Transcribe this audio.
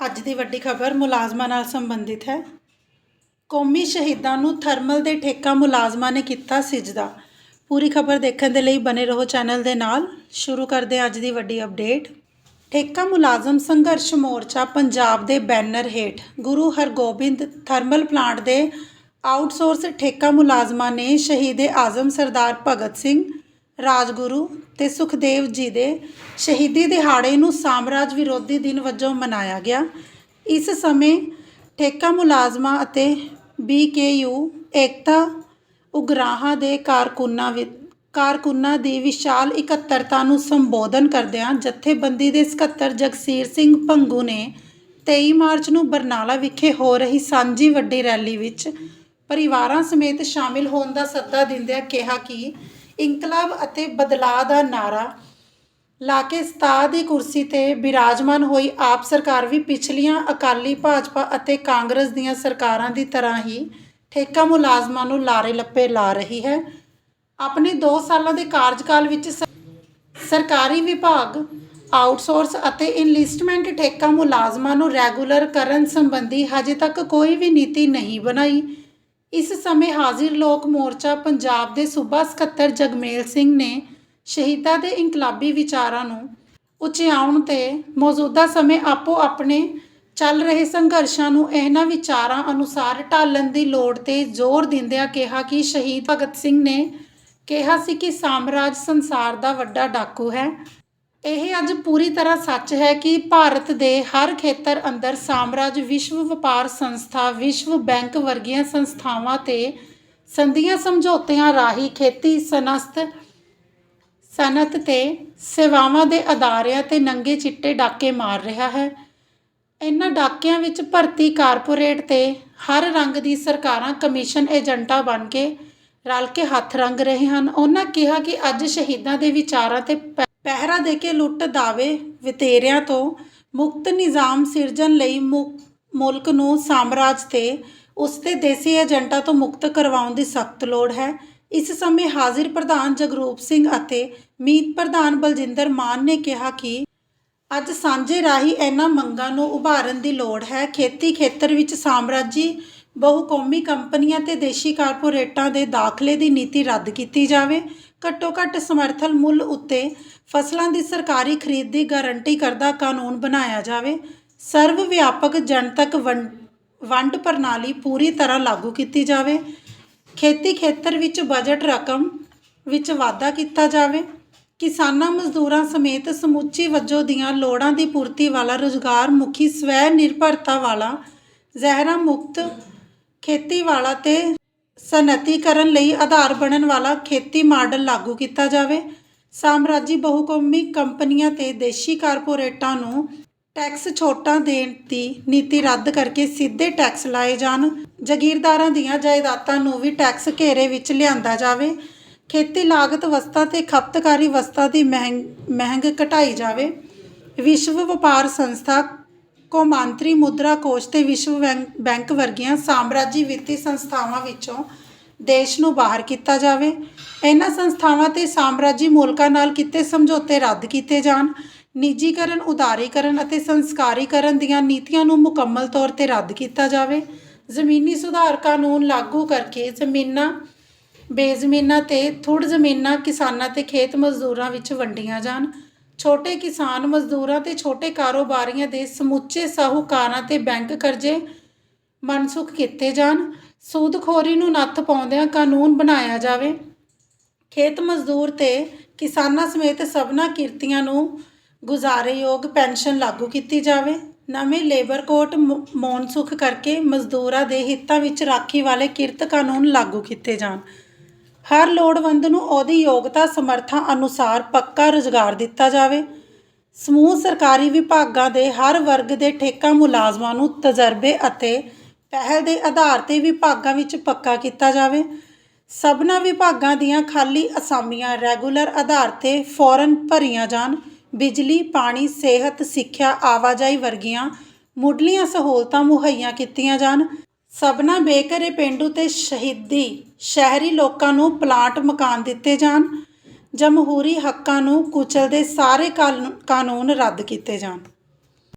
ਅੱਜ ਦੀ ਵੱਡੀ ਖਬਰ ਮੁਲਾਜ਼ਮਾਂ ਨਾਲ ਸੰਬੰਧਿਤ ਹੈ। ਕੌਮੀ ਸ਼ਹੀਦਾਂ ਨੂੰ ਥਰਮਲ ਦੇ ਠੇਕਾ ਮੁਲਾਜ਼ਮਾਂ ਨੇ ਕੀਤਾ ਸਿਜਦਾ। ਪੂਰੀ ਖਬਰ ਦੇਖਣ ਦੇ ਲਈ ਬਨੇ ਰਹੋ ਚੈਨਲ ਦੇ ਨਾਲ। ਸ਼ੁਰੂ ਕਰਦੇ ਹਾਂ ਅੱਜ ਦੀ ਵੱਡੀ ਅਪਡੇਟ। ਠੇਕਾ ਮੁਲਾਜ਼ਮ ਸੰਘਰਸ਼ ਮੋਰਚਾ ਪੰਜਾਬ ਦੇ ਬੈਨਰ ਹੇਠ ਗੁਰੂ ਹਰਗੋਬਿੰਦ ਥਰਮਲ ਪਲਾਂਟ ਦੇ ਆਊਟਸੋਰਸ ਠੇਕਾ ਮੁਲਾਜ਼ਮਾਂ ਨੇ ਸ਼ਹੀਦੇ ਆਜ਼ਮ ਸਰਦਾਰ ਭਗਤ ਸਿੰਘ ਰਾਜਗੁਰੂ ਤੇ ਸੁਖਦੇਵ ਜੀ ਦੇ ਸ਼ਹੀਦੀ ਦਿਹਾੜੇ ਨੂੰ ਸਾਮਰਾਜ ਵਿਰੋਧੀ ਦਿਨ ਵਜੋਂ ਮਨਾਇਆ ਗਿਆ। ਇਸ ਸਮੇਂ ਠੇਕਾ ਮੁਲਾਜ਼ਮਾਂ ਅਤੇ ਬੀਕੇਯੂ ਏਕਤਾ, ਉਗਰਾਹਾਂ ਦੇ ਕਾਰਕੁਨਾਂ ਵਿ, ਕਾਰਕੁਨਾਂ ਦੀ ਵਿਸ਼ਾਲ ਇਕੱਤਰਤਾ ਨੂੰ ਸੰਬੋਧਨ ਕਰਦਿਆਂ ਜਥੇਬੰਦੀ ਦੇ ਸਕੱਤਰ ਜਗਸੀਰ ਸਿੰਘ ਭੰਗੂ ਨੇ 23 ਮਾਰਚ ਨੂੰ ਬਰਨਾਲਾ ਵਿਖੇ ਹੋ ਰਹੀ ਸਾਂਝੀ ਵੱਡੀ ਰੈਲੀ ਵਿੱਚ ਪਰਿਵਾਰਾਂ ਸਮੇਤ ਸ਼ਾਮਿਲ ਹੋਣ ਦਾ ਸੱਦਾ ਦਿੰਦਿਆਂ ਕਿਹਾ ਕਿ ਇਨਕਲਾਬ ਅਤੇ ਬਦਲਾਅ ਦਾ ਨਾਰਾ ਲਾ ਕੇ ਸਤਾ ਦੀ ਕੁਰਸੀ ਤੇ ਬਿਰਾਜਮਾਨ ਹੋਈ ਆਪ ਸਰਕਾਰ ਵੀ ਪਿਛਲੀਆਂ ਅਕਾਲੀ ਭਾਜਪਾ ਅਤੇ ਕਾਂਗਰਸ ਦੀਆਂ ਸਰਕਾਰਾਂ ਦੀ ਤਰ੍ਹਾਂ ਹੀ ਠੇਕਾ ਮੁਲਾਜ਼ਮਾਂ ਨੂੰ ਲਾਰੇ ਲੱਪੇ ਲਾ ਰਹੀ ਹੈ। ਆਪਣੇ 2 ਸਾਲਾਂ ਦੇ ਕਾਰਜਕਾਲ ਵਿੱਚ ਸ- ਸਰਕਾਰੀ ਵਿਭਾਗ, ਆਊਟਸੋਰਸ ਅਤੇ ਇਨਲਿਸਟਮੈਂਟ ਠੇਕਾ ਮੁਲਾਜ਼ਮਾਂ ਨੂੰ ਰੈਗੂਲਰ ਕਰਨ ਸੰਬੰਧੀ ਹਜੇ ਤੱਕ ਕੋਈ ਵੀ ਨੀਤੀ ਨਹੀਂ ਬਣਾਈ। ਇਸ ਸਮੇਂ ਹਾਜ਼ਰ ਲੋਕ ਮੋਰਚਾ ਪੰਜਾਬ ਦੇ ਸੂਬਾ ਸਕੱਤਰ ਜਗਮੇਲ ਸਿੰਘ ਨੇ ਸ਼ਹੀਦਾਂ ਦੇ ਇਨਕਲਾਬੀ ਵਿਚਾਰਾਂ ਨੂੰ ਉਚਿਆਉਣ ਤੇ ਮੌਜੂਦਾ ਸਮੇਂ ਆਪੋ ਆਪਣੇ ਚੱਲ ਰਹੇ ਸੰਘਰਸ਼ਾਂ ਨੂੰ ਇਹਨਾਂ ਵਿਚਾਰਾਂ ਅਨੁਸਾਰ ਢਾਲਣ ਦੀ ਲੋੜ ਤੇ ਜ਼ੋਰ ਦਿੰਦਿਆਂ ਕਿਹਾ ਕਿ ਸ਼ਹੀਦ ਭਗਤ ਸਿੰਘ ਨੇ ਕਿਹਾ ਸੀ ਕਿ ਸਾਮਰਾਜ ਸੰਸਾਰ ਦਾ ਵੱਡਾ ਡਾਕੂ ਹੈ। ਇਹ ਅੱਜ ਪੂਰੀ ਤਰ੍ਹਾਂ ਸੱਚ ਹੈ ਕਿ ਭਾਰਤ ਦੇ ਹਰ ਖੇਤਰ ਅੰਦਰ ਸਾਮਰਾਜ ਵਿਸ਼ਵ ਵਪਾਰ ਸੰਸਥਾ, ਵਿਸ਼ਵ ਬੈਂਕ ਵਰਗੀਆਂ ਸੰਸਥਾਵਾਂ ਤੇ ਸੰਧੀਆਂ ਸਮਝੌਤਿਆਂ ਰਾਹੀਂ ਖੇਤੀ ਸਨਸਤ ਸਨਅਤ ਤੇ ਸੇਵਾਵਾਂ ਦੇ ਅਦਾਰਿਆਂ ਤੇ ਨੰਗੇ ਚਿੱਟੇ ਡਾਕੇ ਮਾਰ ਰਿਹਾ ਹੈ। ਇਹਨਾਂ ਡਾਕਿਆਂ ਵਿੱਚ ਭਰਤੀ ਕਾਰਪੋਰੇਟ ਤੇ ਹਰ ਰੰਗ ਦੀ ਸਰਕਾਰਾਂ ਕਮਿਸ਼ਨ ਏਜੰਟਾਂ ਬਣ ਕੇ ਰਲ ਕੇ ਹੱਥ ਰੰਗ ਰਹੇ ਹਨ। ਉਹਨਾਂ ਕਿਹਾ ਕਿ ਅੱਜ ਸ਼ਹੀਦਾਂ ਦੇ ਵਿਚਾਰਾਂ ਤੇ ਪਹਿਰਾ ਦੇ ਕੇ ਲੁੱਟ ਦਾਵੇ ਵਿਤੇਰਿਆਂ ਤੋਂ ਮੁਕਤ ਨਿਜ਼ਾਮ ਸਿਰਜਣ ਲਈ ਮੁਲਕ ਨੂੰ ਸਾਮਰਾਜ ਤੇ ਉਸ ਦੇ ਦੇਸੀ ਏਜੰਟਾਂ ਤੋਂ ਮੁਕਤ ਕਰਵਾਉਣ ਦੀ ਸਖਤ ਲੋੜ ਹੈ। ਇਸ ਸਮੇਂ ਹਾਜ਼ਰ ਪ੍ਰਧਾਨ ਜਗਰੂਪ ਸਿੰਘ ਅਤੇ ਮੀਤ ਪ੍ਰਧਾਨ ਬਲਜਿੰਦਰ ਮਾਨ ਨੇ ਕਿਹਾ ਕਿ ਅੱਜ ਸਾਂਝੇ ਰਾਹੀਂ ਇਹਨਾਂ ਮੰਗਾਂ ਨੂੰ ਉਭਾਰਨ ਦੀ ਲੋੜ ਹੈ। ਖੇਤੀ ਖੇਤਰ ਵਿੱਚ ਸਾਮਰਾਜੀ ਬਹੁਕੌਮੀ ਕੰਪਨੀਆਂ ਤੇ ਦੇਸ਼ੀ ਕਾਰਪੋਰੇਟਾਂ ਦੇ ਦਾਖਲੇ ਦੀ ਨੀਤੀ ਰੱਦ ਕੀਤੀ ਜਾਵੇ। ਘੱਟੋ ਘੱਟ ਸਮਰਥਨ ਮੁੱਲ ਉੱਤੇ ਫਸਲਾਂ ਦੀ ਸਰਕਾਰੀ ਖਰੀਦ ਦੀ ਗਾਰੰਟੀ ਕਰਦਾ ਕਾਨੂੰਨ ਬਣਾਇਆ ਜਾਵੇ। ਸਰਵ ਵਿਆਪਕ ਜਨਤਕ ਵੰਡ ਵੰਡ ਪ੍ਰਣਾਲੀ ਪੂਰੀ ਤਰ੍ਹਾਂ ਲਾਗੂ ਕੀਤੀ ਜਾਵੇ। ਖੇਤੀ ਖੇਤਰ ਵਿੱਚ ਬਜਟ ਰਕਮ ਵਿੱਚ ਵਾਧਾ ਕੀਤਾ ਜਾਵੇ। ਕਿਸਾਨਾਂ ਮਜ਼ਦੂਰਾਂ ਸਮੇਤ ਸਮੁੱਚੀ ਵਜੋਂ ਦੀਆਂ ਲੋੜਾਂ ਦੀ ਪੂਰਤੀ ਵਾਲਾ ਰੁਜ਼ਗਾਰ ਮੁਖੀ ਸਵੈ ਨਿਰਭਰਤਾ ਵਾਲਾ ਜ਼ਹਿਰਾਂ ਮੁਕਤ ਖੇਤੀ ਵਾਲਾ ਤੇ ਸਨਅਤੀਕਰਨ ਲਈ ਆਧਾਰ ਬਣਨ ਵਾਲਾ ਖੇਤੀ ਮਾਡਲ ਲਾਗੂ ਕੀਤਾ ਜਾਵੇ। ਸਾਮਰਾਜੀ ਬਹੁਕੌਮੀ ਕੰਪਨੀਆਂ ਤੇ ਦੇਸ਼ੀ ਕਾਰਪੋਰੇਟਾਂ ਨੂੰ ਟੈਕਸ ਛੋਟਾਂ ਦੇਣ ਦੀ ਨੀਤੀ ਰੱਦ ਕਰਕੇ ਸਿੱਧੇ ਟੈਕਸ ਲਾਏ ਜਾਣ। ਜ਼ਗੀਰਦਾਰਾਂ ਦੀਆਂ ਜਾਇਦਾਦਾਂ ਨੂੰ ਵੀ ਟੈਕਸ ਘੇਰੇ ਵਿੱਚ ਲਿਆਂਦਾ ਜਾਵੇ। ਖੇਤੀ ਲਾਗਤ ਵਸਤਾਂ ਤੇ ਖਪਤਕਾਰੀ ਵਸਤਾਂ ਦੀ ਮਹਿੰਗ ਮਹਿੰਗ ਘਟਾਈ ਜਾਵੇ। ਵਿਸ਼ਵ ਵਪਾਰ ਸੰਸਥਾ ਕੌਮਾਂਤਰੀ ਮੁਦਰਾ ਕੋਸ਼ ਤੇ ਵਿਸ਼ਵ ਬੈਂਕ- ਬੈਂਕ ਵਰਗੀਆਂ ਸਾਮਰਾਜੀ ਵਿੱਤੀ ਸੰਸਥਾਵਾਂ ਵਿੱਚੋਂ ਦੇਸ਼ ਨੂੰ ਬਾਹਰ ਕੀਤਾ ਜਾਵੇ। ਇਹਨਾਂ ਸੰਸਥਾਵਾਂ ਤੇ ਸਾਮਰਾਜੀ ਮੁਲਕਾਂ ਨਾਲ ਕੀਤੇ ਸਮਝੌਤੇ ਰੱਦ ਕੀਤੇ ਜਾਣ, ਨਿੱਜੀਕਰਨ, ਉਦਾਰੀਕਰਨ ਅਤੇ ਸੰਸਕਾਰੀਕਰਨ ਦੀਆਂ ਨੀਤੀਆਂ ਨੂੰ ਮੁਕੰਮਲ ਤੌਰ ਤੇ ਰੱਦ ਕੀਤਾ ਜਾਵੇ। ਜ਼ਮੀਨੀ ਸੁਧਾਰ ਕਾਨੂੰਨ ਲਾਗੂ ਕਰਕੇ ਜ਼ਮੀਨਾਂ, ਬੇਜ਼ਮੀਨਾਂ ਤੇ ਥੁੜ ਜ਼ਮੀਨਾਂ ਕਿਸਾਨਾਂ ਤੇ ਖੇਤ ਮਜ਼ਦੂਰਾਂ ਵਿੱਚ ਵੰਡੀਆਂ ਜਾਣ। ਛੋਟੇ ਕਿਸਾਨ ਮਜ਼ਦੂਰਾਂ ਤੇ ਛੋਟੇ ਕਾਰੋਬਾਰੀਆਂ ਦੇ ਸਮੁੱਚੇ ਸਾਹੂਕਾਰਾਂ ਤੇ ਬੈਂਕ ਕਰਜ਼ੇ ਮਨਸੁਖ ਕੀਤੇ ਜਾਣ। ਸੂਦਖੋਰੀ ਨੂੰ ਨੱਥ ਪਾਉਂਦਿਆਂ ਕਾਨੂੰਨ ਬਣਾਇਆ ਜਾਵੇ। ਖੇਤ ਮਜ਼ਦੂਰ ਤੇ ਕਿਸਾਨਾਂ ਸਮੇਤ ਸਭਨਾ ਕਿਰਤੀਆਂ ਨੂੰ ਗੁਜ਼ਾਰੇਯੋਗ ਪੈਨਸ਼ਨ ਲਾਗੂ ਕੀਤੀ ਜਾਵੇ। ਨਵੇਂ ਲੇਬਰ ਕੋਟ ਮ- ਮੌਨਸੁਖ ਕਰਕੇ ਮਜ਼ਦੂਰਾਂ ਦੇ ਹਿੱਤਾਂ ਵਿੱਚ ਰਾਖੀ ਵਾਲੇ ਕਿਰਤ ਕਾਨੂੰਨ ਲਾਗੂ ਕੀਤੇ ਜਾਣ। ਹਰ ਲੋੜਵੰਦ ਨੂੰ ਉਹਦੀ ਯੋਗਤਾ ਸਮਰੱਥਾ ਅਨੁਸਾਰ ਪੱਕਾ ਰੁਜ਼ਗਾਰ ਦਿੱਤਾ ਜਾਵੇ। ਸਮੂਹ ਸਰਕਾਰੀ ਵਿਭਾਗਾਂ ਦੇ ਹਰ ਵਰਗ ਦੇ ਠੇਕਾ ਮੁਲਾਜ਼ਮਾਂ ਨੂੰ ਤਜਰਬੇ ਅਤੇ ਪਹਿਲ ਦੇ ਆਧਾਰ ਤੇ ਵਿਭਾਗਾਂ ਵਿੱਚ ਪੱਕਾ ਕੀਤਾ ਜਾਵੇ। ਸਭਨਾ ਵਿਭਾਗਾਂ ਦੀਆਂ ਖਾਲੀ ਅਸਾਮੀਆਂ ਰੈਗੂਲਰ ਆਧਾਰ ਤੇ ਫੌਰਨ ਭਰੀਆਂ ਜਾਣ। ਬਿਜਲੀ, ਪਾਣੀ, ਸਿਹਤ, ਸਿੱਖਿਆ, ਆਵਾਜਾਈ ਵਰਗੀਆਂ ਮੁੱਢਲੀਆਂ ਸਹੂਲਤਾਂ ਮੁਹੱਈਆ ਕੀਤੀਆਂ ਜਾਣ। ਸਭਨਾ ਬੇਘਰੇ ਪੇਂਡੂ ਤੇ ਸ਼ਹੀਦੀ ਸ਼ਹਿਰੀ ਲੋਕਾਂ ਨੂੰ ਪਲਾਟ ਮਕਾਨ ਦਿੱਤੇ ਜਾਣ, ਜਮਹੂਰੀ ਹੱਕਾਂ ਨੂੰ ਕੁਚਲਦੇ ਸਾਰੇ ਕਾਲ- ਕਾਨੂੰਨ ਰੱਦ ਕੀਤੇ ਜਾਣ।